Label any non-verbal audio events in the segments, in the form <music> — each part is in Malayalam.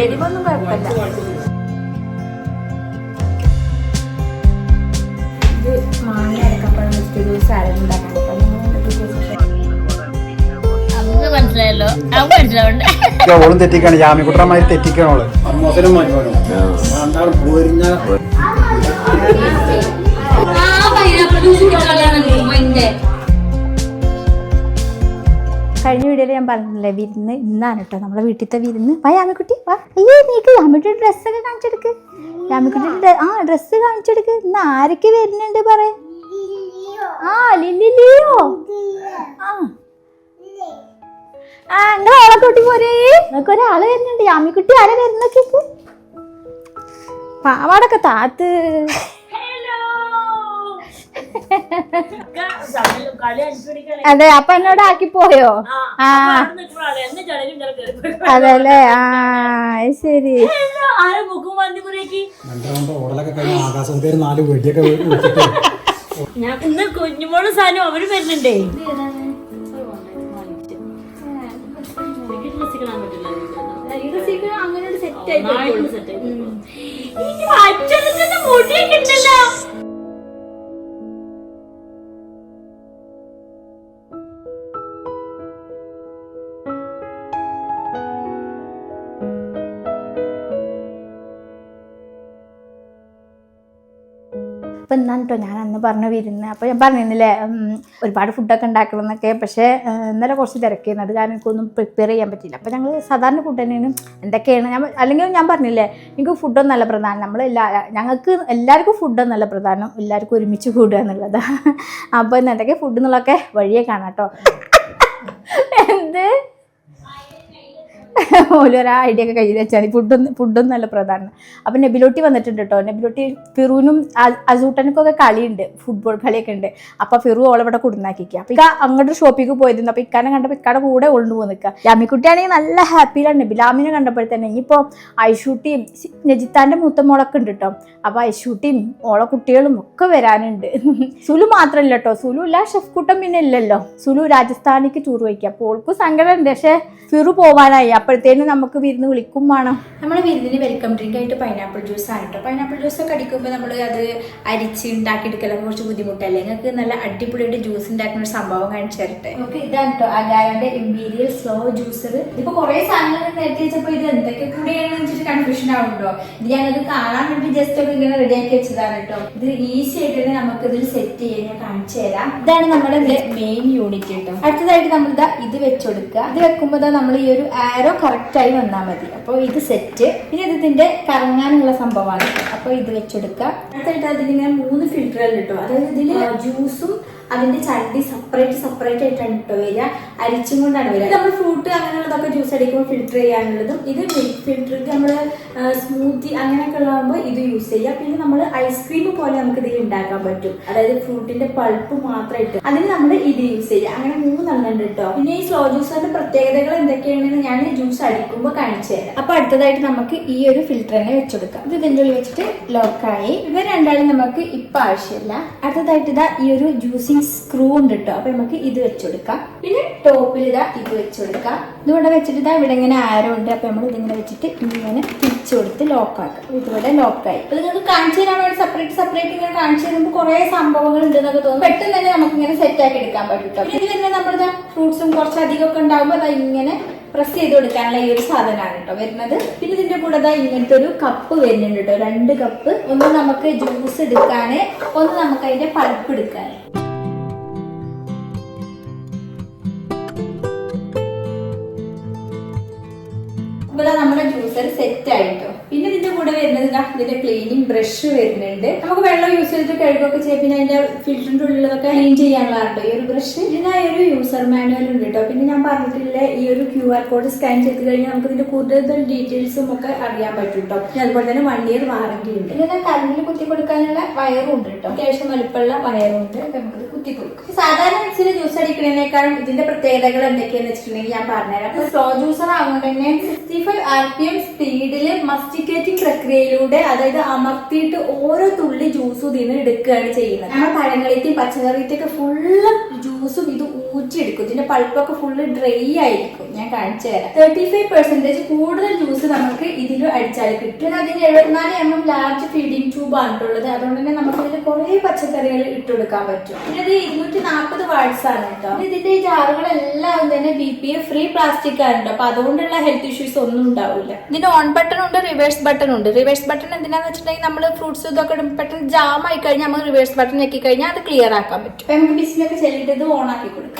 എരിവൊന്നും കുഴപ്പമില്ല ഇത് മാങ്ങ അരക്കപ്പഴം വെച്ചിട്ടൊരു സാലഡ് ഉണ്ടാക്കാൻ അപ്പൊ നമുക്ക് മനസ്സിലായല്ലോ അവർക്ക് മനസ്സിലാവണ്ടേ ഓളും തെറ്റിക്കാണ് ജാമ്യക്കുട്ടന്മാര് തെറ്റിക്കണോൾ അമ്മോസനും പോരിഞ്ഞ കഴിഞ്ഞ വീഡിയോയിൽ ഞാൻ പറഞ്ഞില്ലേ വിരുന്ന് ഇന്നാണ് കേട്ടോ നമ്മളെ വീട്ടിലത്തെ വിരുന്ന്. വാ യാമിക്കുട്ടി വാ. അയ്യേ നീക്ക് യാമിക്കുട്ടി ഡ്രസ്സൊക്കെ കാണിച്ചെടുക്ക്. യാമിക്കുട്ടി ആ ഡ്രസ്സ് കാണിച്ചെടുക്ക്. ഇന്ന് ആരൊക്കെ വരുന്നുണ്ട് പറ? ആ ലില്ലിയോ ആ. ആ നിങ്ങൾ ആളെ കൂട്ടി പോരേ? നിങ്ങൾക്ക് ഒരാൾ വരുന്നുണ്ട്. യാമിക്കുട്ടി ആരെ വരുന്നൊക്കെ പാവാടൊക്കെ താത്ത്. അതെ അപ്പൊ എന്നോട് ആക്കി പോയോ? ആ അതല്ലേ? ആ ശരി. ഞാൻ ഇന്ന് കുഞ്ഞുമോളും സാധനം അവർ വരുന്നുണ്ടേ അങ്ങനെ സെറ്റ് ആയിട്ട് മുടിയൊക്കെ ഉണ്ടല്ലോ അപ്പം എന്നാണ് കേട്ടോ ഞാൻ അന്ന് പറഞ്ഞ വിരുന്ന്. അപ്പോൾ ഞാൻ പറഞ്ഞിരുന്നില്ലേ ഒരുപാട് ഫുഡൊക്കെ ഉണ്ടാക്കണം എന്നൊക്കെ പക്ഷേ ഇന്നലെ കുറച്ച് തിരക്കിയിരുന്നു അത് കാരണം എനിക്കൊന്നും പ്രിപ്പയർ ചെയ്യാൻ പറ്റില്ല അപ്പോൾ ഞങ്ങൾ സാധാരണ ഫുഡ് തന്നെയാണ്. എന്തൊക്കെയാണ്? ഞാൻ അല്ലെങ്കിൽ ഞാൻ പറഞ്ഞില്ലേ എനിക്ക് ഫുഡൊന്നും നല്ല പ്രധാനം. നമ്മൾ എല്ലാ ഞങ്ങൾക്ക് എല്ലാവർക്കും ഫുഡൊന്നും നല്ല പ്രധാനം. എല്ലാവർക്കും ഒരുമിച്ച് കൂടുക എന്നുള്ളതാണ് അപ്പോൾ എന്തൊക്കെ ഫുഡ് എന്നുള്ളതൊക്കെ വഴിയെ കാണാം കേട്ടോ എന്ത്? <laughs> ഓരോരോ ഐഡിയ ഒക്കെ കയ്യിൽ വെച്ചാൽ ഫുഡും ഫുഡൊന്നും നല്ല പ്രധാനം. അപ്പം നെബിലോട്ടി വന്നിട്ടുണ്ട് കേട്ടോ നെബിലോട്ടി ഫിറുവിനും അസൂട്ടനൊക്കെ കളിയുണ്ട്. ഫുട്ബോൾ കളിയൊക്കെ ഉണ്ട്. അപ്പം ഫിറു ഓളവിടെ കൊടുന്നാക്കിക്കുക അപ്പം ഇക്ക അങ്ങോട്ട് ഷോപ്പിക്ക് പോയിരുന്നു അപ്പം ഇക്കാനെ കണ്ടപ്പോൾ ഇക്കാടെ കൂടെ ഉള്ളു പോയി നിൽക്കുക ലാമിക്കുട്ടിയാണെങ്കിൽ നല്ല ഹാപ്പിയിലാണ് നബിലാമിനെ കണ്ടപ്പോഴത്തന്നെ ഇനിയിപ്പോൾ ഐഷൂട്ടിയും നജിത്താന്റെ മൂത്ത മോളൊക്കെ ഉണ്ട് കേട്ടോ അപ്പോൾ ഐഷൂട്ടിയും ഓളെ കുട്ടികളും ഒക്കെ വരാനുണ്ട്. <laughs> സുലു മാത്രമല്ല കേട്ടോ സുലു ഇല്ല ഷെഫ് കൂട്ടം പിന്നെ ഇല്ലല്ലോ. സുലു രാജസ്ഥാനിക്ക് ടൂർ വയ്ക്കുക അപ്പോൾ ഓൾക്കും സങ്കടമുണ്ട് പക്ഷേ ഫിറു പോവാനായി. അപ്പോഴത്തേനും നമുക്ക് വിരുന്ന് വിളിക്കും വേണം. നമ്മൾ വിരുന്നിന് വെൽക്കം ഡ്രിങ്ക് ആയിട്ട് പൈനാപ്പിൾ ജ്യൂസ് ആണ് കേട്ടോ പൈനാപ്പിൾ ജ്യൂസ് ഒക്കെ അടിക്കുമ്പോൾ നമ്മൾ അത് അരിച്ച് ഉണ്ടാക്കിയെടുക്കലൊക്കെ കുറച്ച് ബുദ്ധിമുട്ടല്ലേ? നിങ്ങൾക്ക് നല്ല അടിപൊളിയായിട്ട് ജ്യൂസ് ഉണ്ടാക്കുന്ന ഒരു സംഭവം കാണിച്ചു തരട്ടെ. നമുക്ക് ഇതാണ് കേട്ടോ അഗാരന്റെ ഇമ്പീരിയൽ സ്ലോ ജ്യൂസർ ഇതിപ്പോ കുറെ സാധനങ്ങൾ നേരത്തെ വെച്ചപ്പോൾ ഇത് എന്തൊക്കെ കൂടിയാണ് വെച്ചിട്ട് കൺഫ്യൂഷൻ ആവുന്നുണ്ടോ ഇത് ഞങ്ങൾക്ക് കാണാൻ വേണ്ടി ജസ്റ്റ് ഒക്കെ ഇങ്ങനെ റെഡിയാക്കി വെച്ചതാണ് കേട്ടോ ഇത് ഈസി ആയിട്ട് തന്നെ നമുക്ക് ഇതിൽ സെറ്റ് ചെയ്യാൻ ഞാൻ കാണിച്ചു തരാം. ഇതാണ് നമ്മുടെ മെയിൻ യൂണിറ്റ് കേട്ടോ അടുത്തതായിട്ട് നമ്മൾ ഇതാ ഇത് വെച്ചുകൊടുക്കുക ഇത് വെക്കുമ്പോൾ നമ്മൾ ഈ ഒരു ആരോ കറക്റ്റ് ആയി വന്നാൽ മതി. അപ്പോൾ ഇത് സെറ്റ് പിന്നെ ഇത് ഇതിന്റെ കറങ്ങാനുള്ള സംഭവമാണ്. അപ്പോൾ ഇത് വെച്ചെടുക്കുക. അടുത്തായിട്ട് അതിലിങ്ങനെ മൂന്ന് ഫിൽറ്ററുകൾ കിട്ടും അതായത് ഇതിൽ ജ്യൂസും അതിന്റെ ചണ്ടി സെപ്പറേറ്റ് സെപ്പറേറ്റ് ആയിട്ടാണ് കേട്ടോ വരിക. അരിച്ചും കൊണ്ടാണ് വരിക. നമ്മൾ ഫ്രൂട്ട് അങ്ങനെയുള്ളതൊക്കെ ജ്യൂസ് അടിക്കുമ്പോൾ ഫിൽറ്റർ ചെയ്യാനുള്ളതും ഇത് മിൽക്ക് ഫിൽറ്റർ നമ്മൾ സ്മൂത്തി അങ്ങനെയൊക്കെ ഉള്ളതാകുമ്പോൾ ഇത് യൂസ് ചെയ്യാം പിന്നെ നമ്മൾ ഐസ്ക്രീം പോലെ നമുക്ക് ഇതിൽ ഉണ്ടാക്കാൻ പറ്റും. അതായത് ഫ്രൂട്ടിന്റെ പൾപ്പ് മാത്രമായിട്ട് അതിന് നമ്മൾ ഇത് യൂസ് ചെയ്യാം അങ്ങനെ മൂന്നെണ്ണം ഉണ്ട് കേട്ടോ പിന്നെ ഈ സ്ലോ ജ്യൂസറിന്റെ പ്രത്യേകതകൾ എന്തൊക്കെയാണെന്ന് ഞാൻ ജ്യൂസ് അടിക്കുമ്പോൾ കാണിച്ചു തരാം. അപ്പൊ അടുത്തതായിട്ട് നമുക്ക് ഈ ഒരു ഫിൽറ്റർ തന്നെ വെച്ചെടുക്കാം. ഇത് ഇതിന്റെ ഉള്ളിൽ വെച്ചിട്ട് ലോക്കായി ഇവ രണ്ടാളും നമുക്ക് ഇപ്പൊ ആവശ്യമില്ല. അടുത്തതായിട്ട് ഇതാ ഈ ഒരു ജ്യൂസിങ് സ്ക്രൂ ഉണ്ട് കേട്ടോ അപ്പൊ നമുക്ക് ഇത് വെച്ചെടുക്കാം. പിന്നെ ടോപ്പിൽ ഇതാ ഇത് വെച്ചെടുക്കാം. ഇതിവിടെ വെച്ചിട്ട് ഇതാ ഇവിടെ ഇങ്ങനെ ആരോ ഉണ്ട് അപ്പൊ നമ്മൾ ഇതിങ്ങനെ വെച്ചിട്ട് ഇങ്ങനെ തിരിച്ചു കൊടുത്ത് ലോക്കാക്കാം. ഇതിവിടെ ലോക്കായി. അപ്പൊ നിങ്ങൾക്ക് കാണിച്ചു തരാൻ വേണ്ടി സെപ്പറേറ്റ് സെപ്പറേറ്റ് ഇങ്ങനെ കാണിച്ചു തരുമ്പോൾ കുറെ സംഭവങ്ങൾ ഉണ്ട് എന്നൊക്കെ തോന്നും. പെട്ടെന്ന് തന്നെ നമുക്ക് ഇങ്ങനെ സെറ്റ് ആക്കി എടുക്കാൻ പറ്റും കേട്ടോ പിന്നെ ഇത് വരുന്നത് നമ്മുടെ ഫ്രൂട്ട്സും കുറച്ചധികം ഒക്കെ ഉണ്ടാകുമ്പോൾ അത് ഇങ്ങനെ പ്രസ് ചെയ്ത് കൊടുക്കാനുള്ള ഈ ഒരു സാധനമാണ് കേട്ടോ വരുന്നത്. പിന്നെ ഇതിന്റെ കൂടെ ഇങ്ങനത്തെ ഒരു കപ്പ് വരുന്നുണ്ട് കേട്ടോ. രണ്ട് കപ്പ് ഒന്ന് നമുക്ക് ജ്യൂസ് എടുക്കാന് ഒന്ന് നമുക്ക് അതിന്റെ പൾപ്പ് എടുക്കാൻ നമ്മുടെ ജ്യൂസർ സെറ്റ് ആയിട്ടോ പിന്നെ ഇതിന്റെ കൂടെ വരുന്നത് ഇതാ ഇതിന്റെ ക്ലീനിങ് ബ്രഷ് വരുന്നുണ്ട്. നമുക്ക് വെള്ളം യൂസ് ചെയ്തിട്ട് കഴുകൊക്കെ ചെയ്യാം. പിന്നെ അതിന്റെ ഫിൽറ്ററിന്റെ ഉള്ളിലൊക്കെ ക്ലീൻ ചെയ്യാനുള്ളതാണ് കേട്ടോ ഈ ഒരു ബ്രഷ് ഇതിനായി ഒരു യൂസർ മാനുവൽ ഉണ്ട് കേട്ടോ പിന്നെ ഞാൻ പറഞ്ഞിട്ടില്ല ഈ ഒരു ക്യു ആർ കോഡ് സ്കാൻ ചെയ്ത് കഴിഞ്ഞാൽ നമുക്ക് ഇതിന്റെ കൂടുതൽ ഡീറ്റെയിൽസും ഒക്കെ അറിയാൻ പറ്റും കേട്ടോ പിന്നെ അതുപോലെ തന്നെ വൺ ഇയർ വാറന്റി ഉണ്ട്. പിന്നെ കറണ്ടിൽ കുത്തി കൊടുക്കാനുള്ള വയറും ഉണ്ട് കേട്ടോ അത്യാവശ്യം വലുപ്പമുള്ള വയറും ഉണ്ട്. അപ്പൊ നമുക്ക് കുത്തി കൊടുക്കും. സാധാരണ മിക്സിയിൽ ജ്യൂസ് അടിക്കുന്നതിനേക്കാളും ഇതിന്റെ പ്രത്യേകതകൾ എന്തൊക്കെയാന്ന് വെച്ചിട്ടുണ്ടെങ്കിൽ ഞാൻ പറഞ്ഞുതരാം. അപ്പൊ സ്ലോ ജ്യൂസർ ആകുമ്പോൾ തന്നെ sixty five R P M സ്പീഡിൽ മസ്റ്റിക്കേറ്റിംഗ് പ്രക്രിയയിലൂടെ അതായത് അമർത്തിയിട്ട് ഓരോ തുള്ളി ജ്യൂസും ഇതിന് എടുക്കുകയാണ് ചെയ്യുന്നത്. നമ്മൾ പഴങ്ങളിലേക്കും പച്ചക്കറിയിലേക്കും ഫുള്ള് ജ്യൂസും ഇത് ഊറ്റിയെടുക്കും. ഇതിന്റെ പൾപ്പൊക്കെ ഫുള്ള് ഡ്രൈ ആയിരിക്കും. ഞാൻ കാണിച്ചു തരാം. തേർട്ടി ഫൈവ് പെർസെന്റേജ് കൂടുതൽ ജ്യൂസ് നമുക്ക് ഇതിൽ അടിച്ചാൽ കിട്ടും. അതിന് എഴുപത്തിനാല് M M large feeding tube ആണ് ഉള്ളത് അതുകൊണ്ട് തന്നെ നമുക്ക് ഇതിൽ കുറേ പച്ചക്കറികൾ ഇട്ട് കൊടുക്കാൻ പറ്റും. പിന്നെ ഇത് ഇരുന്നൂറ്റി നാൽപ്പത് വാട്സ് ആണ് കേട്ടോ. ഇതിന്റെ ഈ ജാറുകളെല്ലാം തന്നെ B P A free plastic ആണ് അപ്പൊ അതുകൊണ്ടുള്ള ഹെൽത്ത് ഇഷ്യൂസ് ഒന്നും ഉണ്ടാവില്ല ഇതിന്റെ ഓൺ ബട്ടൺ ഉണ്ട് റിവേഴ്സ് ബട്ടൺ ഉണ്ട്. റിവേഴ്സ് ബട്ടൺ എന്തിനാന്ന് വെച്ചിട്ടുണ്ടെങ്കിൽ നമ്മൾ ഫ്രൂട്ട്സ് ഇതൊക്കെ പെട്ടെന്ന് ജാം ആയി കഴിഞ്ഞാൽ നമ്മൾ റിവേഴ്സ് ബട്ടൺ ഞെക്കി കഴിഞ്ഞാൽ അത് ക്ലിയർ ആക്കാൻ പറ്റും. നമുക്ക് ചെല്ലിട്ട് ഇത് ഓൺ ആക്കി കൊടുക്കാം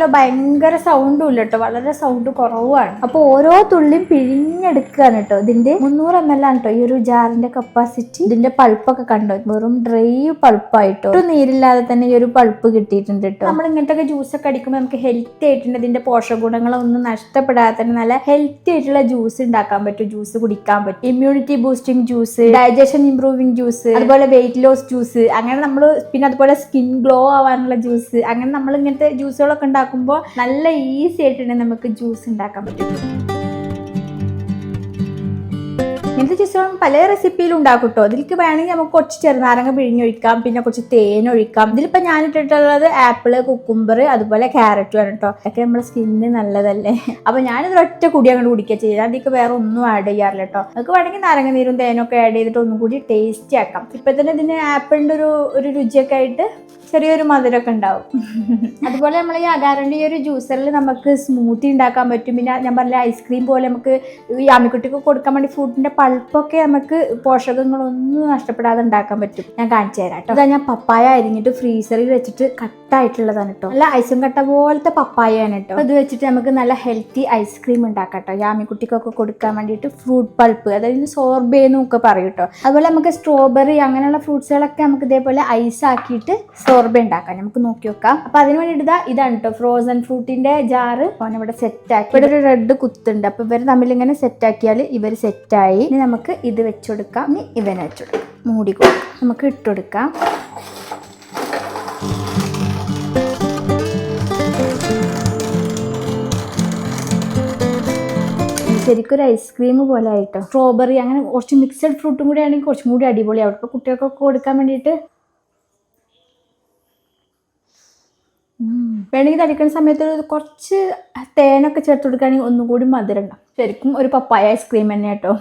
പിന്നെ ഭയങ്കര സൗണ്ടും ഇല്ല കേട്ടോ വളരെ സൗണ്ട് കുറവാണ് അപ്പൊ ഓരോ തുള്ളിയും പിഴിഞ്ഞെടുക്കുകയാണ് കേട്ടോ ഇതിന്റെ മുന്നൂറ് എം എൽ ആണ് കേട്ടോ ഈ ഒരു ജാറിന്റെ കപ്പാസിറ്റി ഇതിന്റെ പൾപ്പൊക്കെ കണ്ടോ? വെറും ഡ്രൈ പൾപ്പായിട്ടോ? ഒരു നീരില്ലാതെ തന്നെ ഈ ഒരു പൾപ്പ് കിട്ടിയിട്ടുണ്ട് കേട്ടോ നമ്മൾ ഇങ്ങനത്തെ ജ്യൂസ് ഒക്കെ അടിക്കുമ്പോൾ നമുക്ക് ഹെൽത്തി ആയിട്ടുണ്ട് ഇതിന്റെ പോഷക ഗുണങ്ങളൊന്നും നഷ്ടപ്പെടാതെ തന്നെ നല്ല ഹെൽത്തി ആയിട്ടുള്ള ജ്യൂസ് ഉണ്ടാക്കാൻ പറ്റും. ജ്യൂസ് കുടിക്കാൻ പറ്റും. Immunity boosting juice digestion improving juice അതുപോലെ വെയിറ്റ് ലോസ് ജ്യൂസ് അങ്ങനെ നമ്മൾ പിന്നെ അതുപോലെ സ്കിൻ ഗ്ലോ ആവാനുള്ള ജ്യൂസ് അങ്ങനെ നമ്മൾ ഇങ്ങനത്തെ ജ്യൂസുകളൊക്കെ ഉണ്ടാക്കുമ്പോൾ നല്ല ഈസി ആയിട്ട് തന്നെ നമുക്ക് ജ്യൂസ് ഉണ്ടാക്കാൻ പറ്റും ഇങ്ങനത്തെ ചിസ്റ്റം പല റെസിപ്പിയിലും ഉണ്ടാക്കും കേട്ടോ ഇതിലേക്ക് വേണമെങ്കിൽ നമുക്ക് കുറച്ച് ചെറുനാരങ്ങ പിഴിഞ്ഞൊഴിക്കാം പിന്നെ കുറച്ച് തേൻ ഒഴിക്കാം ഇതിലിപ്പോൾ ഞാൻ ഇട്ടിട്ടുള്ളത് ആപ്പിൾ കുക്കുംബർ അതുപോലെ ക്യാരറ്റും ആണ് കേട്ടോ ഒക്കെ നമ്മുടെ സ്കിന്നിന് നല്ലതല്ലേ? അപ്പോൾ ഞാനിത് ഒറ്റ കുടി അങ്ങോട്ട് കുടിക്കുക ചെയ്യുക അതിലേക്ക് വേറെ ഒന്നും ആഡ് ചെയ്യാറില്ല കേട്ടോ നമുക്ക് വേണമെങ്കിൽ നാരങ്ങ നീരും തേനൊക്കെ ആഡ് ചെയ്തിട്ട് ഒന്നും കൂടി ടേസ്റ്റി ആക്കാം. ഇപ്പം തന്നെ ഇതിന് ആപ്പിളിന്റെ ഒരു ഒരു രുചിയൊക്കെ ആയിട്ട് ചെറിയൊരു മധുരമൊക്കെ ഉണ്ടാവും. അതുപോലെ നമ്മൾ ഈ അകാരന്റെ ഈ ഒരു ജ്യൂസറിൽ നമുക്ക് സ്മൂത്തി ഉണ്ടാക്കാൻ പറ്റും. പിന്നെ ഞാൻ പറഞ്ഞ ഐസ്ക്രീം പോലെ നമുക്ക് ഈ അമ്മിക്കുട്ടിക്ക് കൊടുക്കാൻ വേണ്ടി ഫ്രൂട്ടിന്റെ പൾപ്പൊക്കെ നമുക്ക് പോഷകങ്ങളൊന്നും നഷ്ടപ്പെടാതെ ഉണ്ടാക്കാൻ പറ്റും. ഞാൻ കാണിച്ചു തരാം കേട്ടോ. ഞാൻ പപ്പായ അരിഞ്ഞിട്ട് ഫ്രീസറിൽ വെച്ചിട്ട് കട്ടായിട്ടുള്ളതാണ് കേട്ടോ. നല്ല ഐസും കട്ട പോലത്തെ പപ്പായയാണ് കേട്ടോ. അത് വെച്ചിട്ട് നമുക്ക് നല്ല ഹെൽത്തി ഐസ്ക്രീം ഉണ്ടാക്കാം കേട്ടോ. യാമിക്കുട്ടിക്കൊക്കെ കൊടുക്കാൻ വേണ്ടിയിട്ട് ഫ്രൂട്ട് പൾപ്പ് അതായത് സോർബേ എന്നൊക്കെ പറയും കേട്ടോ. അതുപോലെ നമുക്ക് സ്ട്രോബെറി അങ്ങനെയുള്ള ഫ്രൂട്ട്സുകളൊക്കെ നമുക്ക് ഇതേപോലെ ഐസ് ആക്കിയിട്ട് സോർബേ ഉണ്ടാക്കാം. നമുക്ക് നോക്കി വെക്കാം അപ്പൊ അതിന് വേണ്ടിയിട്ട് ഇതാ ഇതാണ് കേട്ടോ. ഫ്രോസൺ ഫ്രൂട്ടിന്റെ ജാറ് ഇവിടെ സെറ്റ് ആക്കി. ഇവിടെ ഒരു റെഡ് കുത്തുണ്ട്. അപ്പൊ ഇവർ തമ്മിൽ ഇങ്ങനെ സെറ്റ് ആക്കിയാൽ ഇവർ സെറ്റായി നമുക്ക് ഇത് വെച്ചുകൊടുക്കാം ഇനി ഇവനെ വെച്ചുകൊടുക്കാം മൂടി കൊടുക്കാം. നമുക്ക് ഇട്ടുകൊടുക്കാം ശരിക്കും ഒരു ഐസ്ക്രീം പോലെ ആയിട്ടോ. സ്ട്രോബെറി അങ്ങനെ കുറച്ച് മിക്സഡ് ഫ്രൂട്ടും കൂടി ആണെങ്കിൽ കുറച്ചും കൂടി അടിപൊളിയാവും ഇപ്പോൾ കുട്ടികൾക്കൊക്കെ കൊടുക്കാൻ വേണ്ടിയിട്ട്. വേണമെങ്കിൽ തടിക്കുന്ന സമയത്ത് കുറച്ച് തേനൊക്കെ ചേർത്ത് കൊടുക്കുകയാണെങ്കിൽ ഒന്നും കൂടി മധുരം ഉണ്ടാവും. ശരിക്കും ഒരു പപ്പായ ഐസ്ക്രീം തന്നെ കേട്ടോ.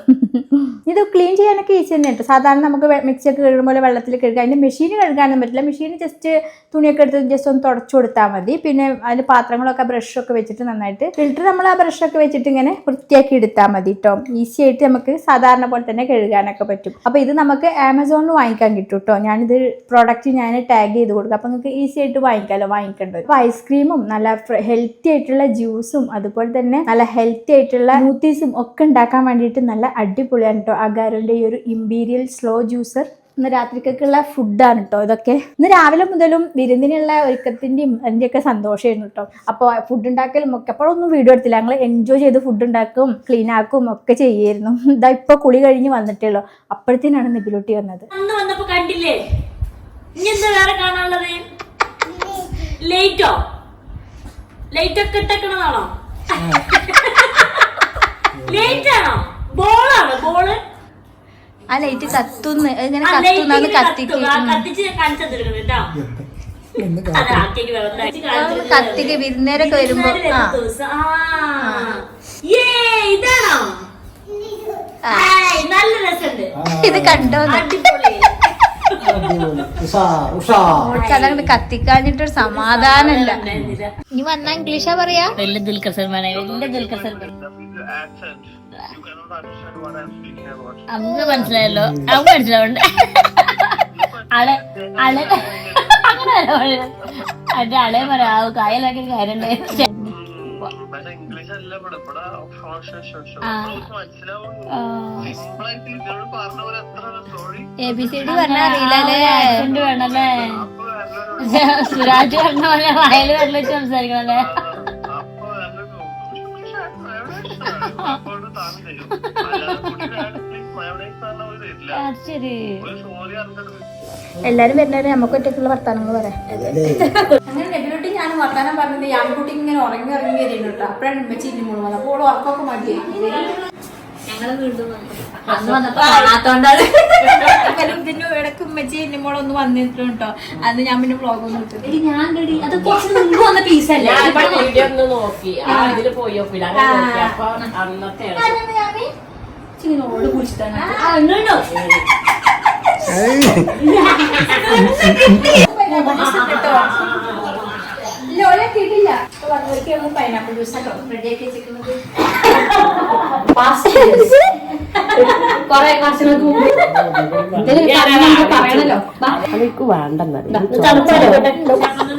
ഇത് ക്ലീൻ ചെയ്യാനൊക്കെ ഈസി തന്നെ കേട്ടോ. സാധാരണ നമുക്ക് മിക്സിയൊക്കെ കഴുകുന്ന പോലെ വെള്ളത്തിൽ കഴുകാം. അതിന്റെ മെഷീൻ കഴുകാനൊന്നും പറ്റില്ല. മെഷീൻ ജസ്റ്റ് തുണിയൊക്കെ എടുത്ത് ജസ്റ്റ് ഒന്ന് തുടച്ചു കൊടുത്താൽ മതി. പിന്നെ അതിന്റെ പാത്രങ്ങളൊക്കെ ബ്രഷൊക്കെ വെച്ചിട്ട് നന്നായിട്ട് ഫിൽറ്റർ നമ്മൾ ആ ബ്രഷൊക്കെ വെച്ചിട്ട് ഇങ്ങനെ വൃത്തിയാക്കി എടുത്താൽ മതി കേട്ടോ ഈസി ആയിട്ട് നമുക്ക് സാധാരണ പോലെ തന്നെ കഴുകാനൊക്കെ പറ്റും. അപ്പോൾ ഇത് നമുക്ക് ആമസോണിൽ വാങ്ങിക്കാൻ കിട്ടും കേട്ടോ ഞാനിത് പ്രോഡക്റ്റ് ഞാൻ ടാഗ് ചെയ്ത് കൊടുക്കും. അപ്പോൾ നിങ്ങൾക്ക് ഈസി ആയിട്ട് വാങ്ങിക്കാമല്ലോ വാങ്ങിക്കേണ്ടത് അപ്പോൾ ഐസ്ക്രീമും നല്ല ഹെൽത്തി ആയിട്ടുള്ള ജ്യൂസും അതുപോലെ തന്നെ നല്ല ഹെൽത്തി ആയിട്ടുള്ള സ്മൂത്തീസും ഒക്കെ ഉണ്ടാക്കാൻ വേണ്ടിയിട്ട് നല്ല അടിപൊളിയാണ് കേട്ടോ അഗാരോന്റെ ഈ ഒരു ഇമ്പീരിയൽ സ്ലോ ജ്യൂസർ ഇന്ന് രാത്രിക്കൊക്കെയുള്ള ഫുഡാണ് കേട്ടോ ഇതൊക്കെ. ഇന്ന് രാവിലെ മുതലും വിരുന്നിനുള്ള ഒരുക്കത്തിന്റെയും അതിന്റെയൊക്കെ സന്തോഷമായിരുന്നു കേട്ടോ അപ്പോൾ ഫുഡ് ഉണ്ടാക്കലും ഒക്കെ. അപ്പോഴൊന്നും വീഡിയോ എടുത്തില്ല. ഞങ്ങൾ എൻജോയ് ചെയ്ത് ഫുഡ് ഉണ്ടാക്കും ക്ലീൻ ആക്കും ഒക്കെ ചെയ്യായിരുന്നു. <laughs> ഇതാ ഇപ്പോൾ കുളി കഴിഞ്ഞ് വന്നിട്ടേ ഉള്ളൂ. അപ്പോഴത്തേനാണ് നിബിലൂട്ടി വന്നത്. അന്ന് വന്നപ്പോൾ കണ്ടില്ലേ? ഇനി എന്താ വേറെ കാണാനുള്ളത്? ലേറ്റോ ഇട്ടേക്കണതാണോ? ലേറ്റ് ആണോ? ബോളാണോ? ബോൾ? ആ ലൈറ്റ് കത്തുന്ന് ഇങ്ങനെ ഇങ്ങനെ കത്തിക്ക്. വിരുന്നേരൊക്കെ വരുമ്പോ ഇത് കണ്ടോ അടിപൊളി. ഉഷാ ഉഷാ. അതങ്ങോട്ട് കത്തിക്കാഞ്ഞിട്ടൊരു സമാധാനല്ല. ഇനി വന്നാ ഇംഗ്ലീഷാ പറയാ? വലിയ ദുൽഖർ സൽമാനെ വലിയ ദുൽഖർ സൽമാൻ അമ്മ മനസ്സിലായല്ലോ. അമ്മ മനസ്സിലാവുണ്ട്? അളെ അളെ അങ്ങനെ. എന്റെ അളയെ പറയാ കായലാക്കി കാര്യണ്ടേ എ ബി സി ഡി പറഞ്ഞാ അറിയില്ലല്ലേ accent വേണല്ലേ സുരാജ് പറഞ്ഞ പോലെ വയൽ വെള്ളിച്ച് സംസാരിക്കണല്ലേ എല്ലാരും വരുന്നവരെ നമുക്ക് ഒറ്റയ്ക്കുള്ള വർത്താനങ്ങൾ പറയാം. അങ്ങനെ നെബിലോട്ടി ഞാൻ വർത്താനം പറഞ്ഞത് ആൺകുട്ടി ഇങ്ങനെ ഉറങ്ങി ഇറങ്ങി വരുന്നു കേട്ടോ. അപ്പഴാണ് ഉമ്മച്ചി ഇനി മൂന്ന് വന്നത്. അപ്പോൾ ഉറക്കമൊക്കെ മതിയായി. ഞങ്ങൾ വീണ്ടും വന്നു. അന്ന് വന്നപ്പോ കാണാത്തോണ്ടാണ്. ഇതിന്റെ ഇടയ്ക്ക് ഉമ്മച്ചി ഇന്നിമോളെ ഒന്ന് വന്നിട്ടുണ്ട് കേട്ടോ അന്ന് ഞാൻ പിന്നെ വ്ളോഗ് ഒന്നും ഇട്ടത് ഞാൻ ready. അത് കുറച്ച് മുമ്പ് വന്ന പീസല്ലേ ഞാനിവിടെ വീഡിയോ ഒന്ന് നോക്കി. ആ ഇതിൽ പോയി നോക്കില്ല. അങ്ങനെ നോക്കി. അപ്പൊ അന്നത്തെ ചിങ്ങനോട് കുടിച്ചിട്ടാണ് ആ ഉണ്ടോ ഇല്ല ഓലെ വന്നവർക്ക് പൈനാപ്പിൾ ജ്യൂസ് റെഡി ആക്കി വെച്ചിരിക്കുന്നത്. കൊറേ വർഷങ്ങൾക്ക് മുമ്പ്. പറയണല്ലോ. വാ. എനിക്ക് വേണ്ടെന്നത് ഞങ്ങൾ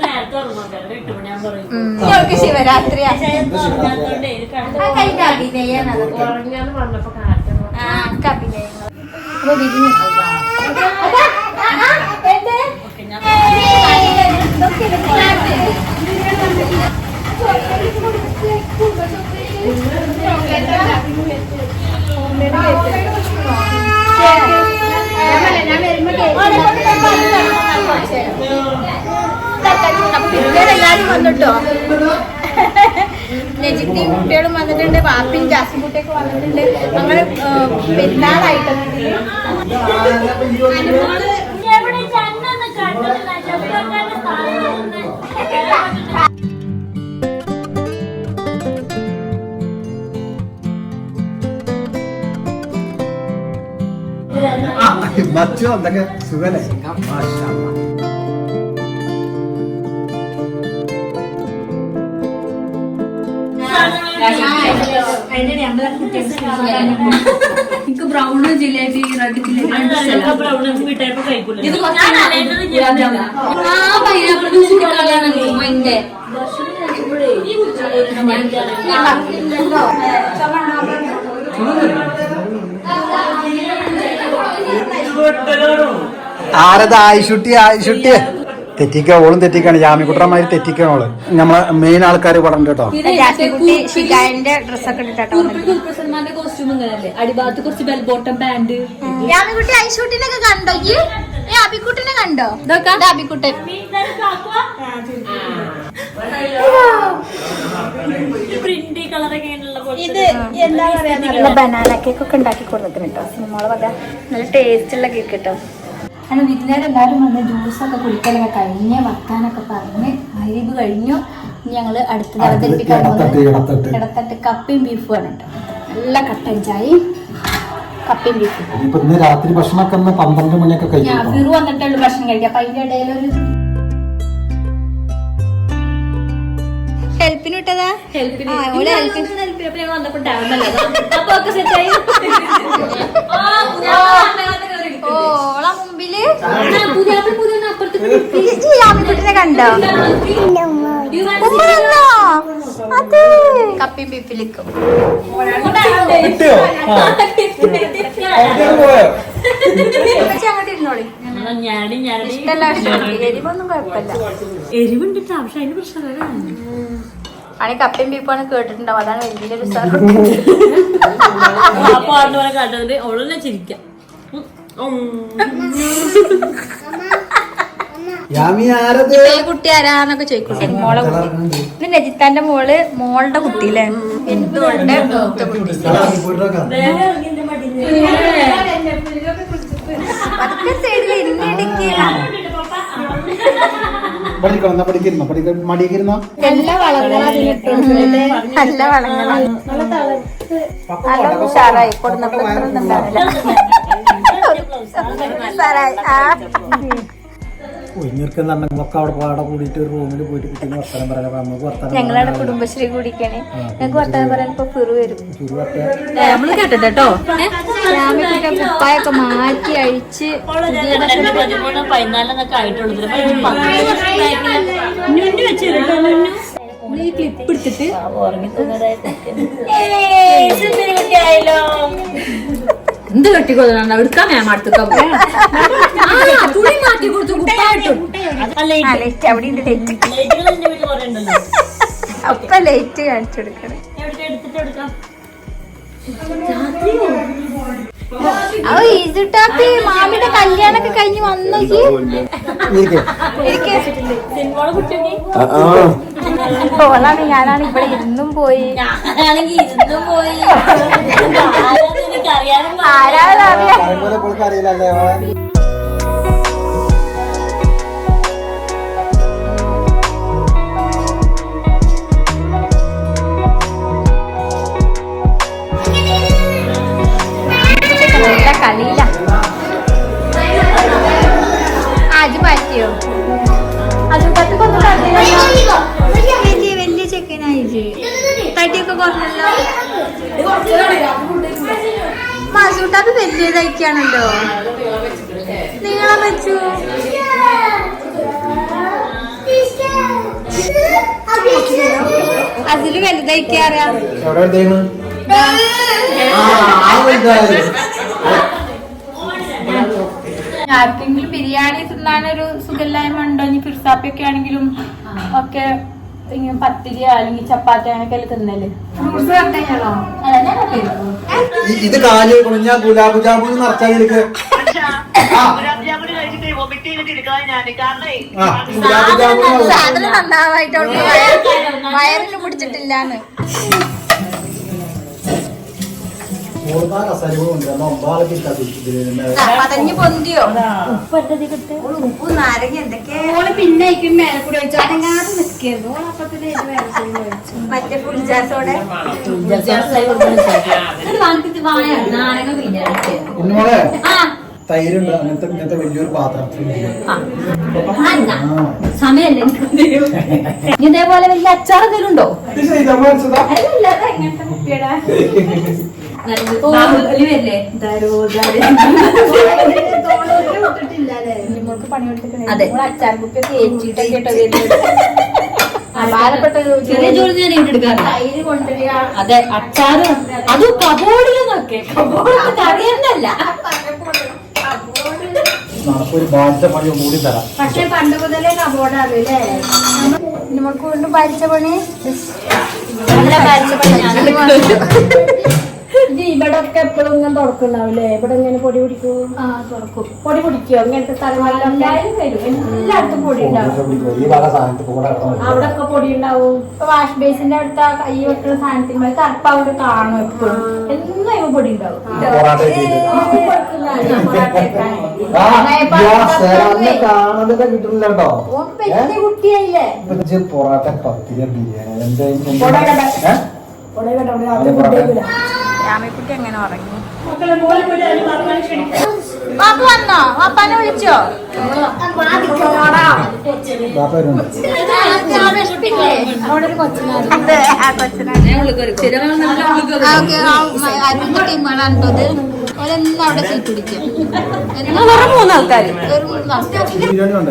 നേരത്തെ ഉറങ്ങുന്നുണ്ട് എട്ട് മണിയാകുമ്പോ പറയും ഞങ്ങൾക്ക് ശിവരാത്രിയാ ഉറങ്ങാത്തോണ്ടേ ഇത് കണ്ടു ആ കഴിഞ്ഞ അഭിനയാണ് അതൊക്കെ ഉറങ്ങാന്ന് പറഞ്ഞപ്പോ കാറ്റ് ആ എനിക്ക് അഭിനയങ്ങൾ അപ്പൊ വിരിഞ്ഞു അതാ, ആ, ആ, എന്ത്? ഇതൊക്കെ എല്ലാരും വന്നിട്ടോ? നജിത്തി കുട്ടികളും വന്നിട്ടുണ്ട് ബാപ്പിയും ജാസ്മിൻ കുട്ടിയൊക്കെ വന്നിട്ടുണ്ട്. അങ്ങനെ പെരുന്നാളായിട്ടുണ്ട് മറ്റു എന്തൊക്കെ സുഖല്ലേ. എനിക്ക് ബ്രൗൺ ജിലേബി റെഡ് ജിലേബി ഇത് ഞാൻ പൈനാപ്പിൾ ജ്യൂസ് കുടിക്കാനാണ് എന്റെ ആരത് ആയിഷുട്ടി ആയിഷുട്ടി തെറ്റിക്ക ഓളും തെറ്റിക്കാണ്. ജാമിക്കുട്ടന്മാര് ഓൾ. നമ്മളെ മെയിൻ ആൾക്കാർ പറഞ്ഞു കേട്ടോ. അടിഭാഗത്ത് കുറച്ച് ബെൽ ബോട്ടം പാന്റ് ജാമിക്കുട്ടി ഐഷൂട്ടിനൊക്കെ കണ്ടോ? ഈ ഏ അബിക്കുട്ടിനെ കണ്ടോ? ഇതൊക്കെ. അബിക്കുട്ടൻ. ഉള്ള ഇത് എന്താ പറയാ നല്ല ബനാന കേക്ക് ഒക്കെ ഉണ്ടാക്കി കൊടുത്തിട്ടുണ്ട് കേട്ടോ സിനിമകളെ പറയാ നല്ല ടേസ്റ്റ് ഉള്ള കേക്ക് കേട്ടോ അങ്ങനെ എല്ലാവരും വന്ന് ജ്യൂസൊക്കെ കുടിക്കലൊക്കെ കഴിഞ്ഞ് വർത്താനൊക്കെ പറഞ്ഞ് അരിവ് കഴിഞ്ഞു. ഞങ്ങൾ ഞങ്ങൾ അടുത്തത് അവതരിപ്പിക്കാൻ പോകുന്നത് ഇടത്തട്ട് കപ്പയും ബീഫും ആണ് കേട്ടോ നല്ല കട്ടൻ ചായയും കപ്പയും ബീഫും ഇപ്പൊ ഇന്ന് രാത്രി ഭക്ഷണമൊക്കെ ഒന്ന് പന്ത്രണ്ട് മണിയൊക്കെ ഞാൻ ഫിറു വന്നിട്ടുള്ളൂ ഭക്ഷണം കഴിക്കാം അപ്പൊ അതിന്റെ ഇടയിൽ ഒരു ഹെൽപ്പിന് വിട്ടതാ ഹെൽപ്പിന് ഓൾ ഹെൽപ്പിന് അപ്പൊ ഞങ്ങൾ വന്നപ്പോ ഉണ്ടാവുന്നല്ലോ അപ്പൊ ഒക്കെ സെറ്റ് ആയി ഓള മുമ്പിൽ പുതിയ പുതിയ അപ്പുറത്ത് കണ്ടോ കപ്പയും അങ്ങോട്ട് ഇരുന്നോളി. ഇഷ്ടമല്ല എരിവൊന്നും കുഴപ്പമില്ല. എരിവുണ്ട് പക്ഷെ അതിന് പ്രശ്നമല്ല ആണെ. കപ്പയും ബീഫാണ് കേട്ടിട്ടുണ്ടാവും. അതാണ് വലിയൊരു സാറ് കാട്ടുന്നത് അവളെന്നെ ചിരിക്കാം. കുട്ടി ആരാന്നൊക്കെ ചോദിക്കും. മോളെ കുട്ടി. ഇത്? നജിത്താന്റെ മോൾ മോളുടെ കുട്ടിയില്ലേ? എന്തുകൊണ്ട്? മൂത്ത കുട്ടി. സൈഡിൽ പഠിക്കണം പഠിക്കുന്ന പഠിക്ക നല്ല വളങ്ങളാണ് ഉഷാറായി. ഒന്നും ഉണ്ടാവില്ല ഉഷാറായി അവിടെ അവിടെ കൂടിയിട്ട് ഒരു റൂമിൽ പോയിട്ട് കുട്ടീനെ വർത്തമാനം പറയാം നമുക്ക് വർത്തമാനം ഞങ്ങളുടെ കുടുംബശ്രീ കൂടിക്കണേ ഞങ്ങൾക്ക് വർത്താനം പറയാൻ ഇപ്പൊ പിറു വരും നമ്മൾ കേട്ടോ കേട്ടോ കുപ്പായൊക്കെ മാറ്റി അഴിച്ച് രണ്ടായിരത്തി പതിമൂന്ന് പതിനാലിനൊക്കെ ആയിട്ടുള്ളൂ ഇതിന് പതിമൂന്ന് പന്ത്രണ്ട് വർഷമായിട്ടില്ല. നുന്നു വെച്ചിരുന്നോ, നുന്നു? ഈ ക്ലിപ്പ് എടുത്തിട്ട് ഉറങ്ങി. എന്ത് കെട്ടിക്കൊള്ളാണ് എടുക്കാൻ ഞാൻ അടുത്തൊക്കെ തുണി മാറ്റി കൊടുത്തു ലൈറ്റ്. അപ്പൊ കാണിച്ചു കൊടുക്കണം മാമിയുടെ കല്യാണൊക്കെ കഴിഞ്ഞ് വന്നോക്കി ഓളാണ് ഞാനാണ് ഇവിടെ ഇരുന്നും പോയി. ഇന്നും ഇരുന്ന് പോയി. ആരാന്ന് എനിക്കറിയാനും ആരാന്നറിയാ പറയുമ്പോലെ പുള്ളിക്ക് അറിയില്ലല്ലേ നല്ല കളിയില്ല ആജ് പറ്റിയോ വലിയ വലിയ ചെക്കനായി തടിയൊക്കെ കുറഞ്ഞല്ലോ. മസൂട്ടാക്ക് വലിയതായിക്കാണല്ലോ നിങ്ങളെ വെച്ചു അതിൽ വലുതായിക്കാറാ. ആർക്കെങ്കിലും ബിരിയാണി തിന്നാനൊരു സുഖമില്ലായ്മ ഉണ്ടോ? ഇനി ഫിർസാപ്പിയൊക്കെ ആണെങ്കിലും ഒക്കെ ഇങ്ങനെ പത്തിരി അല്ലെങ്കിൽ ചപ്പാത്തി അങ്ങനെയൊക്കെ തിന്നൽ? ഇത് കാൽ ഞാൻ ഗുലാബ് ജാമുൻ നിറച്ചാൽ നിനക്ക് ഗുലാബ് ജാമുന് വയറിൽ വൊമിറ്റ് പതഞ്ഞു പൊന്തിയോ? ഉപ്പ് നാരങ്ങ എന്തൊക്കെയാ പിന്നെ മറ്റേ പുളിജാസോടെ നാരങ്ങ കുഞ്ഞുമോളെ തൈരുണ്ട്. അങ്ങനത്തെ ഇങ്ങനത്തെ വലിയൊരു പാത്രം ഇതേപോലെ വലിയ അച്ചാർ തരുണ്ടോ അതെ. ജോലി. ഞാൻ അച്ചാറ് അത് കബോർഡിലെന്നൊക്കെ കബോർഡ് നമുക്കൊരു ബാധ്യത പണി കൂടി തരാം. പക്ഷെ പണ്ട് മുതലേ കബോർഡാണ് അല്ലേ? നമുക്ക് വീണ്ടും ഭരിച്ച പണി? പരിച്ച ഭരിച്ച പണി ഇത് ഇവിടെ ഒക്കെ എപ്പോഴും ഇങ്ങനെ തുറക്കുണ്ടാവില്ലേ ഇവിടെ ഇങ്ങനെ പൊടി പിടിക്കൂ? ആ തുറക്കും. പൊടി പിടിക്കോ? ഇങ്ങനത്തെ സ്ഥലങ്ങളെല്ലാം എല്ലാവരും വരും. എല്ലായിടത്തും പൊടി ഉണ്ടാവും. അവിടെ ഒക്കെ പൊടി ഉണ്ടാവും. ഇപ്പൊ വാഷ് ബേസിന്റെ അടുത്ത കൈ വെക്കുന്ന സാധനത്തിന് കറുപ്പ് അവിടെ കാണും എപ്പോഴും എന്നും ഇവ പൊടി ഉണ്ടാവും. കിട്ടുന്നില്ല കേട്ടോ. ഓൻ വലിയ കുട്ടിയായില്ലേ? ഇജ്ജ് പൊറാട്ട പത്തിരി ബിരിയാണി. എന്തായാലും രാമക്കുട്ടി അങ്ങനെ ഉറങ്ങി. ബാപ്പ വന്നോ? പാപ്പാനെ വിളിച്ചോ. അവിടെ ടീമാണ് സീറ്റ് പിടിക്കും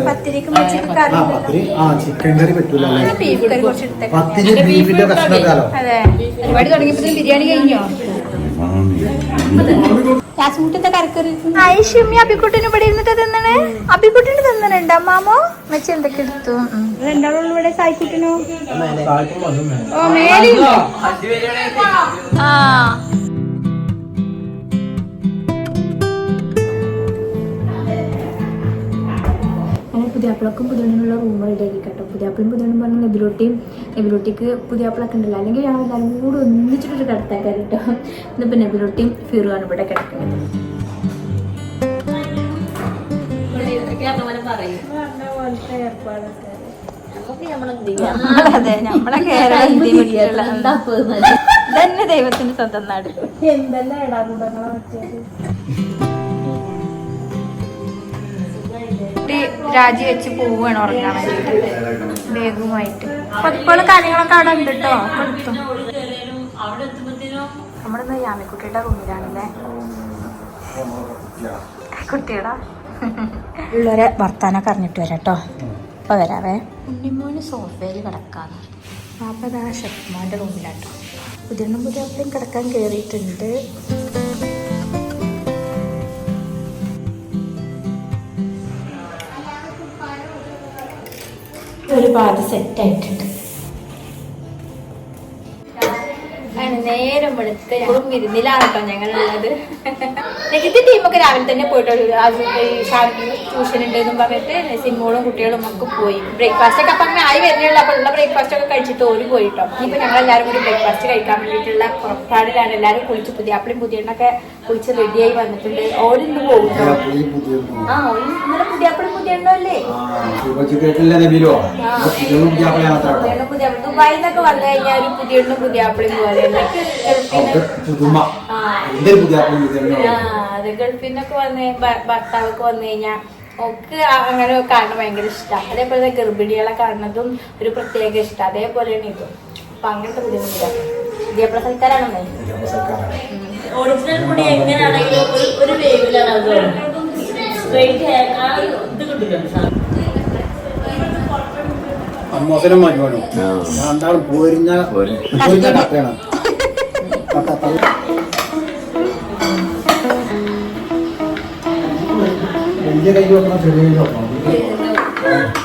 പത്തിരിക്ക് കറി ആ പത്തിരി? ആ ചിക്കൻ കറി പറ്റൂല അല്ലേ? ബീഫ് കറി കുറച്ച് പത്തിരി ബീഫിന്റെ കഷ്ണക്കാലോ? അതെ. പരിപാടി തുടങ്ങിയപ്പോ ബിരിയാണി കഴിഞ്ഞോ? ഐഷുമി അബിക്കുട്ടിന് ഇവിടെ ഇരുന്നിട്ട് തിന്നണേ? അബിക്കുട്ടിന് തിന്നണുണ്ട് അമ്മാമോ? എന്തൊക്കെ എടുത്തു? രണ്ടാളുള്ള ഇവിടെ സായിക്കുട്ടിനോ? ഓ ആ. പുതിയാപ്പിളക്കും പുതിയണ്ണിനുള്ള റൂം റെഡിയാക്കി കേട്ടോ. പുതിയാപ്പിളും പുതിയണ്ണും പറഞ്ഞാൽ നെബിലോട്ടിയും നെബിലോട്ടിക്ക് പുതിയാപ്പിളൊക്കെ ഉണ്ടല്ലോ. അല്ലെങ്കിൽ ഞങ്ങൾ എല്ലാവരും കൂടെ ഒന്നിച്ചിട്ടൊരു കിടത്താക്കാൻ കേട്ടോ. ഇന്നിപ്പോൾ നെബിലോട്ടിയും ഫിറുവാണ് ഇവിടെ കിടക്കുന്നത്. അതെ. നമ്മളെ കേരള തന്നെ ദൈവത്തിന് സ്വന്തം നാട്. എന്തെല്ലാം ഇടാകൂടങ്ങളെ രാജിവെച്ച് പോവുകയാണ് ഉറങ്ങാൻ വേണ്ടിയിട്ട് ബാഗുമായിട്ട് പതിപ്പോഴും കാര്യങ്ങളൊക്കെ അവിടെ ഉണ്ട് കേട്ടോ കൊടുത്തു നമ്മളിന്ന് യാമിക്കുട്ടിയുടെ റൂമിലാണല്ലേ? കുട്ടിയുടെ ഉള്ളവരെ വർത്താനൊക്കെ അറിഞ്ഞിട്ട് വരാം കേട്ടോ അപ്പോൾ വരാവേ. ഉണ്ണിമോന് സോഫയിൽ കിടക്കാന്ന് അപ്പൊ ദാ ഷെഫ്മോന്റെ റൂമിലാട്ടോ പുതിയ അപ്പം കിടക്കാൻ കയറിയിട്ടുണ്ട് ഒരു സെറ്റ് ആയിട്ടുണ്ട്. നേരം വെളുത്ത് ഞങ്ങളും വിരുന്നിലാണ് കേട്ടോ ഞങ്ങളുള്ളത്. നെഗറ്റീവ് ടീമൊക്കെ രാവിലെ തന്നെ പോയിട്ടോ ട്യൂഷൻ ഉണ്ട് എന്നും പറഞ്ഞിട്ട് സിനിമകളും കുട്ടികളും ഒക്കെ പോയി. ബ്രേക്ക്ഫാസ്റ്റ് ഒക്കെ അപ്പം അങ്ങനെ ആയി വരുന്നുള്ളൂ അപ്പോൾ ഉള്ള ബ്രേക്ക്ഫാസ്റ്റ് ഒക്കെ കഴിച്ചിട്ട് ഓര് പോയിട്ടോ ഇനിയിപ്പോൾ ഞങ്ങൾ എല്ലാവരും കൂടി ബ്രേക്ക്ഫാസ്റ്റ് കഴിക്കാൻ വേണ്ടിയിട്ടുള്ള പുറപ്പാടിലാണ്. എല്ലാവരും കുളിച്ച് പുതിയ അപ്പളും പുതിയണ്ണൊക്കെ കുളിച്ച് റെഡിയായി വന്നിട്ടുണ്ട്. ഓരിന്ന് പോകും ആ ഓര് ഇന്നലെ പുതിയ അപ്പളും പുതിയ ദുബായിൽ നിന്നൊക്കെ വന്നു കഴിഞ്ഞാൽ ഒരു പുതിയ പുതിയ അപ്പളും പോലെ അത്. വന്ന് ഭർത്താവൊക്കെ വന്നു കഴിഞ്ഞാൽ ഒക്കെ അങ്ങനെ കാണുന്നത് ഭയങ്കര ഇഷ്ടമാണ് അതേപോലെ ഗർഭിണികളെ കാണുന്നതും ഒരു പ്രത്യേക ഇഷ്ടം. അതേപോലെയാണ് ഇതും. അപ്പൊ അങ്ങനത്തെ ബുദ്ധിമുട്ടില്ല വിദ്യാഭ്യാസ സൽക്കാരാണെന്നേ ഒറിജിനൽ മുടി എങ്ങനെയാണെങ്കിലും ഒരു ഒരു വേവിലാണ് അത് സ്ട്രെയിറ്റ് ഹെയർ ആ ഇത് കിട്ടില്ല അമ്മോസനും മരുമോനും രണ്ടാളും പോരിഞ്ഞ പോരിഞ്ഞ കട്ടയാണ് കട്ട വലിയ കൈ വെക്കണം ചെറിയ കൈ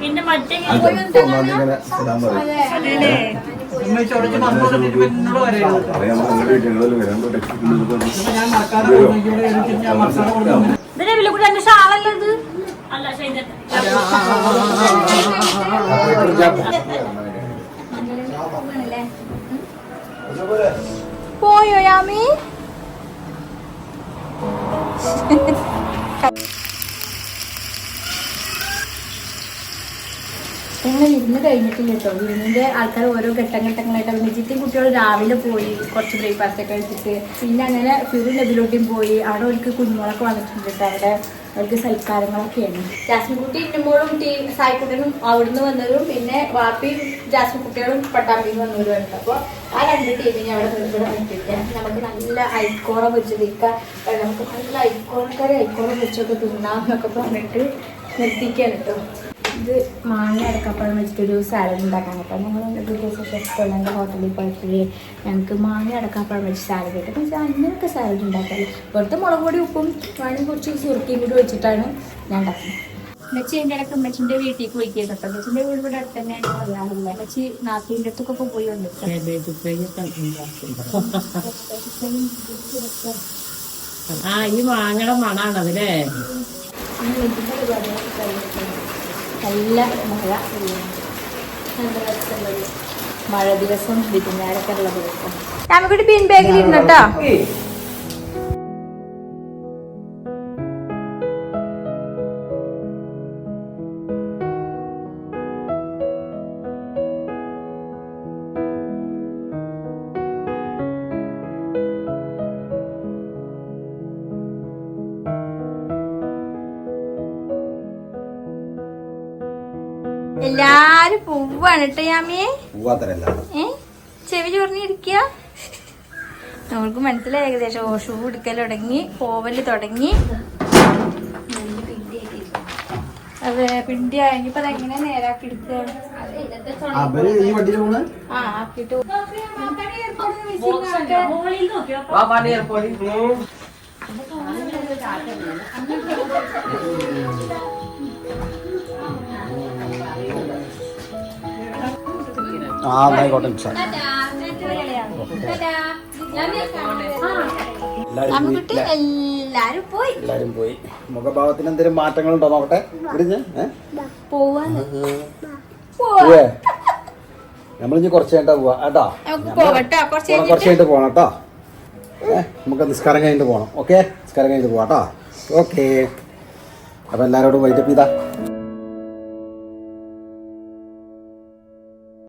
പിന്നെ മറ്റേ ഇതിനെ വില ഷാളല്ലത് അല്ല 嘻嘻嘻 ഞങ്ങൾ ഇരുന്ന് കഴിഞ്ഞിട്ടില്ല കേട്ടോ ഇരുന്നിന്റെ ആൾക്കാർ ഓരോ ഘട്ടം ഘട്ടങ്ങളായിട്ട് വിജിറ്റും കുട്ടികൾ രാവിലെ പോയി കുറച്ച് ബ്രേക്ക്ഫാസ്റ്റ് ഒക്കെ കഴിച്ചിട്ട് പിന്നെ അങ്ങനെ ഫിറു നബിലോട്ടും പോയി. അവിടെ അവർക്ക് കുഞ്ഞുങ്ങളൊക്കെ വന്നിട്ടുണ്ട് കേട്ടോ അവിടെ അവർക്ക് സൽക്കാരങ്ങളൊക്കെയാണ് ജാസ്മിൻ കുട്ടി ഇന്നുമ്പോഴും ടീ സായിക്കുട്ടനും അവിടുന്ന് വന്നതും പിന്നെ വാപ്പിയും ജാസ്മിൻ കുട്ടികളും വന്നവരും അപ്പോൾ ആ രണ്ട് ടീമിനെ അവിടെ ഇവിടെ നിൽക്കില്ല നമുക്ക് നല്ല ഐക്കോണം വെച്ച് നിൽക്കാം നമുക്ക് നല്ല ഐക്കോണക്കാരെ ഐക്കോറം വെച്ചൊക്കെ തിന്നാം എന്നൊക്കെ പറഞ്ഞിട്ട് നിർത്തിക്കാൻ കേട്ടോ ഇത് മാങ്ങ അടക്കപ്പഴം വെച്ചിട്ടൊരു സാലഡ് ഉണ്ടാക്കാൻ കേട്ടോ. ഞങ്ങൾ ഒരു ദിവസം ഷെഫ് എന്റെ ഹോട്ടലിൽ പോയിട്ട് ഞങ്ങൾക്ക് മാങ്ങ അടക്കപ്പഴം വെച്ച് സാലഡ് കിട്ടും. പക്ഷേ അങ്ങനെയൊക്കെ സാലഡ് ഉണ്ടാക്കാറ് വെറുതെ മുളക് പൊടി ഉപ്പും വേണമെങ്കിൽ കുറച്ച് സുറുക്കിയും കൂടി വെച്ചിട്ടാണ് ഞാൻ ഉണ്ടാക്കുന്നത് മെച്ചി എന്റെ ഇടയ്ക്ക് മെച്ചിന്റെ വീട്ടിൽ പോയി കേട്ടോ. മെച്ചിന്റെ വീട് ഇവിടെ അടുത്ത് തന്നെയാണ് അറിയാറില്ല മെച്ചി നാത്തൂന്റെ അടുത്തൊക്കെ പോയി വന്നിട്ട് ആ ഈ മാങ്ങയുടെ മണാണ് നല്ല മഴ. നല്ല മഴ ദിവസം വിരുന്നാരൊക്കെ ഉള്ള ദിവസം. രാമക്കുട്ടി ബീൻ ബാഗിൽ ഇരുന്നോട്ടോ പോവാണ് കേട്ടോ യാമിയെ ചെവി ചൊറിഞ്ഞിരിക്കുക നമ്മൾക്ക് മനസ്സിലായി ഏകദേശം ഓ ഷൂ എടുക്കൽ തുടങ്ങി പോവൽ തുടങ്ങി. അതെ പിണ്ടി ഇനിയിപ്പോ അതെങ്ങനെ നേരാക്കി എടുക്കുക ആ ആക്കിട്ട് ആ എന്നായിക്കോട്ടെ ഇൻഷാ. രാമക്കുട്ടി എല്ലാരും പോയി. മുഖഭാവത്തിന് എന്തെങ്കിലും മാറ്റങ്ങളുണ്ടോ നോക്കട്ടെ? ഇവിടുന്ന് പോവേ. നമ്മളിഞ്ഞ് കുറച്ച് കഴിഞ്ഞിട്ടാ പോവാ. കേട്ടോ? നമുക്ക് പോകട്ടോ. കുറച്ച് പോണം, കുറച്ച് കഴിഞ്ഞിട്ട്. പോണം കേട്ടോ? ഏ നമുക്ക് നിസ്കാരം കഴിഞ്ഞിട്ട് പോകണം ഓക്കെ? നിസ്കാരം കഴിഞ്ഞിട്ട് പോവാം കേട്ടോ. ഓക്കെ. അപ്പൊ എല്ലാരോടും വൈറ്റപ്പ് ചെയ്താ.